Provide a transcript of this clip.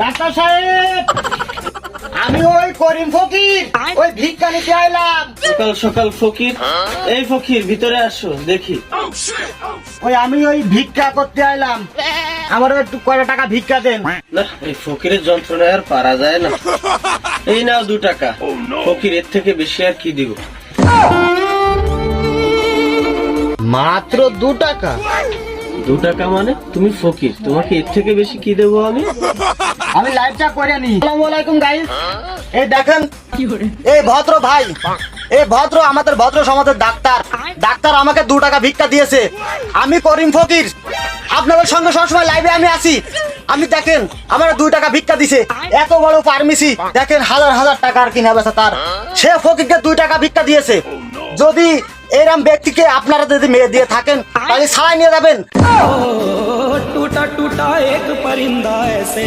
Doctor সাহেব আমি ওই করিম ফকির ওই ভিক্ষা নিতে আইলাম। সকাল সকাল ফকির। এই ফকির ভিতরে আসো দেখি। ওই আমি ওই ভিক্ষা করতে আইলাম। আমার একটু কয়টা টাকা ভিক্ষা দেন। না এই ফকিরের যন্ত্রণায় আর পারা যায় না। এই নাও দু টাকা। ফকির এর থেকে বেশি আর কি দিব? মাত্র দু টাকা। দু টাকা মানে তুমি ফকির। তোমাকে এর থেকে বেশি কি দেবো আমি? আমি লাইভটা করে নি আসসালামু আলাইকুম গাইস এই দেখেন এই ভদ্র ভাই এই ভদ্র আমাদের ভদ্র সমাজের ডাক্তার। ডাক্তার আমাকে দু টাকা ভিক্ষা দিয়েছে। আমি করিম ফকির। আপনাদের সঙ্গে সবসময় লাইভে আমি আসি আমি দেখেন আমার দুই টাকা ভিক্ষা দিছে। এত বড় ফার্মেসি দেখেন হাজার হাজার টাকার কিনা বেচা তার। সে ফকিরকে দুই টাকা ভিক্ষা দিয়েছে। যদি এরম ব্যক্তিকে আপনারা যদি মেয়ে দিয়ে থাকেন, তাহলে সারাই নিয়ে যাবেন। টুটা টুটা এক পরিন্দা এসে